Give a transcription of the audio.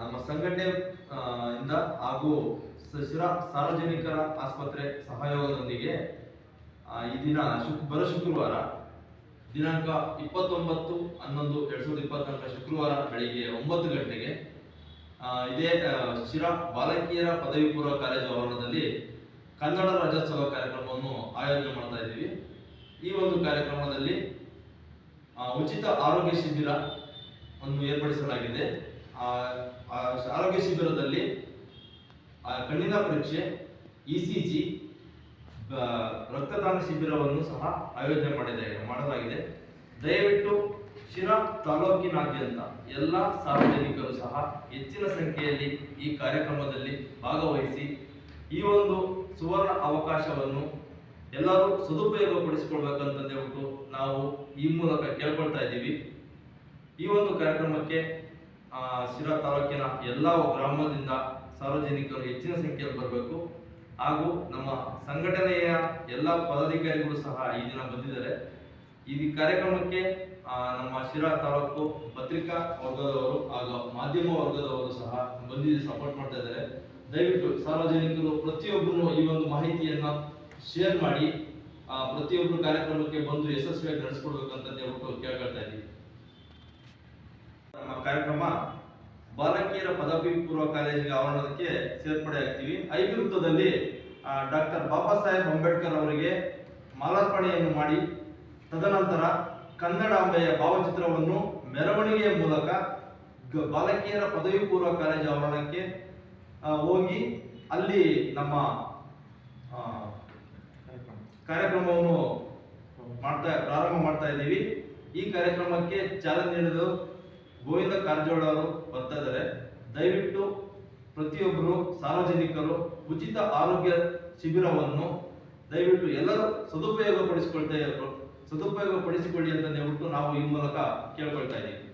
ನಮ್ಮ ಸಂಘಟನೆ ಇಂದ ಹಾಗೂ ಶಿರಾ ಸಾರ್ವಜನಿಕರ ಆಸ್ಪತ್ರೆ ಸಹಯೋಗದೊಂದಿಗೆ ಈ ದಿನ ಶುಕ್ ಬರ ಶುಕ್ರವಾರ, ದಿನಾಂಕ ಇಪ್ಪತ್ತೊಂಬತ್ತು, ಹನ್ನೊಂದು, ಎರಡ್ ಸಾವಿರದ ಇಪ್ಪತ್ನಾಲ್ಕರ ಶುಕ್ರವಾರ ಬೆಳಿಗ್ಗೆ ಒಂಬತ್ತು ಗಂಟೆಗೆ ಇದೇ ಶಿರಾ ಬಾಲಕಿಯರ ಪದವಿ ಪೂರ್ವ ಕಾಲೇಜು ಆವರಣದಲ್ಲಿ ಕನ್ನಡ ರಾಜ್ಯೋತ್ಸವ ಕಾರ್ಯಕ್ರಮವನ್ನು ಆಯೋಜನೆ ಮಾಡ್ತಾ ಇದ್ದೀವಿ. ಈ ಒಂದು ಕಾರ್ಯಕ್ರಮದಲ್ಲಿ ಉಚಿತ ಆರೋಗ್ಯ ಶಿಬಿರ ಅನ್ನು ಏರ್ಪಡಿಸಲಾಗಿದೆ. ಆರೋಗ್ಯ ಶಿಬಿರದಲ್ಲಿ ಕಣ್ಣಿನ ಪರೀಕ್ಷೆ ಇ ಸಿ ಜಿ ರಕ್ತದಾನ ಶಿಬಿರವನ್ನು ಸಹ ಆಯೋಜನೆ ಮಾಡಿದೆ, ಮಾಡಲಾಗಿದೆ. ದಯವಿಟ್ಟು ಶಿರಾ ತಾಲೂಕಿನಾದ್ಯಂತ ಎಲ್ಲ ಸಾರ್ವಜನಿಕರು ಸಹ ಹೆಚ್ಚಿನ ಸಂಖ್ಯೆಯಲ್ಲಿ ಈ ಕಾರ್ಯಕ್ರಮದಲ್ಲಿ ಭಾಗವಹಿಸಿ, ಈ ಒಂದು ಸುವರ್ಣ ಅವಕಾಶವನ್ನು ಎಲ್ಲರೂ ಸದುಪಯೋಗಪಡಿಸಿಕೊಳ್ಬೇಕಂತ ಹೇಳ್ಬಿಟ್ಟು ನಾವು ಈ ಮೂಲಕ ಕೇಳ್ಕೊಳ್ತಾ ಇದ್ದೀವಿ. ಈ ಒಂದು ಕಾರ್ಯಕ್ರಮಕ್ಕೆ ಶಿರಾ ತಾಲೂಕಿನ ಎಲ್ಲ ಗ್ರಾಮದಿಂದ ಸಾರ್ವಜನಿಕರು ಹೆಚ್ಚಿನ ಸಂಖ್ಯೆಯಲ್ಲಿ ಬರಬೇಕು. ಹಾಗೂ ನಮ್ಮ ಸಂಘಟನೆಯ ಎಲ್ಲ ಪದಾಧಿಕಾರಿಗಳು ಸಹ ಈ ದಿನ ಬಂದಿದ್ದಾರೆ. ಈ ಕಾರ್ಯಕ್ರಮಕ್ಕೆ ನಮ್ಮ ಶಿರಾ ತಾಲೂಕು ಪತ್ರಿಕಾ ವರ್ಗದವರು ಹಾಗೂ ಮಾಧ್ಯಮ ವರ್ಗದವರು ಸಹ ಬಂದಿದ್ದು ಸಪೋರ್ಟ್ ಮಾಡ್ತಾ ಇದ್ದಾರೆ. ದಯವಿಟ್ಟು ಸಾರ್ವಜನಿಕರು ಪ್ರತಿಯೊಬ್ಬರು ಈ ಒಂದು ಮಾಹಿತಿಯನ್ನ ಶೇರ್ ಮಾಡಿ ಪ್ರತಿಯೊಬ್ಬರು ಕಾರ್ಯಕ್ರಮಕ್ಕೆ ಬಂದು ಯಶಸ್ವಿಯಾಗಿ ನಡೆಸ್ಕೊಡ್ಬೇಕಂತ ಹೇಳ್ಬಿಟ್ಟು ಕೇಳ್ಕೊಳ್ತಾ ಇದ್ದೀವಿ ಕಾರ್ಯಕ್ರಮ ಬಾಲಕಿಯರ ಪದವಿ ಪೂರ್ವ ಕಾಲೇಜಿಗೆ ಆವರಣಕ್ಕೆ ಸೇರ್ಪಡೆ ಆಗ್ತೀವಿ ಐವೃತ್ತದಲ್ಲಿ ವೃತ್ತದಲ್ಲಿ ಡಾಕ್ಟರ್ ಬಾಬಾ ಸಾಹೇಬ್ ಅಂಬೇಡ್ಕರ್ ಅವರಿಗೆ ಮಾಲಾರ್ಪಣೆಯನ್ನು ಮಾಡಿ, ತದನಂತರ ಕನ್ನಡಾಂಬೆಯ ಭಾವಚಿತ್ರವನ್ನು ಮೆರವಣಿಗೆಯ ಮೂಲಕ ಬಾಲಕಿಯರ ಪದವಿ ಪೂರ್ವ ಕಾಲೇಜು ಆವರಣಕ್ಕೆ ಹೋಗಿ ಅಲ್ಲಿ ನಮ್ಮ ಕಾರ್ಯಕ್ರಮವನ್ನು ಮಾಡ್ತಾ, ಪ್ರಾರಂಭ ಮಾಡ್ತಾ ಇದ್ದೀವಿ. ಈ ಕಾರ್ಯಕ್ರಮಕ್ಕೆ ಚಾಲನೆ ನೀಡಿದ ಗೋವಿಂದ ಕಾರಜೋಳ ಅವರು ಬರ್ತಾ ದಯವಿಟ್ಟು ಪ್ರತಿಯೊಬ್ಬರು ಸಾರ್ವಜನಿಕರು ಉಚಿತ ಆರೋಗ್ಯ ಶಿಬಿರವನ್ನು ದಯವಿಟ್ಟು ಎಲ್ಲರೂ ಸದುಪಯೋಗ ಪಡಿಸಿಕೊಳ್ತಾ ಸದುಪಯೋಗ ಪಡಿಸಿಕೊಳ್ಳಿ ಅಂತ ಹೇಳ್ಬಿಟ್ಟು ನಾವು ಈ ಮೂಲಕ ಕೇಳ್ಕೊಳ್ತಾ ಇದ್ದೀವಿ.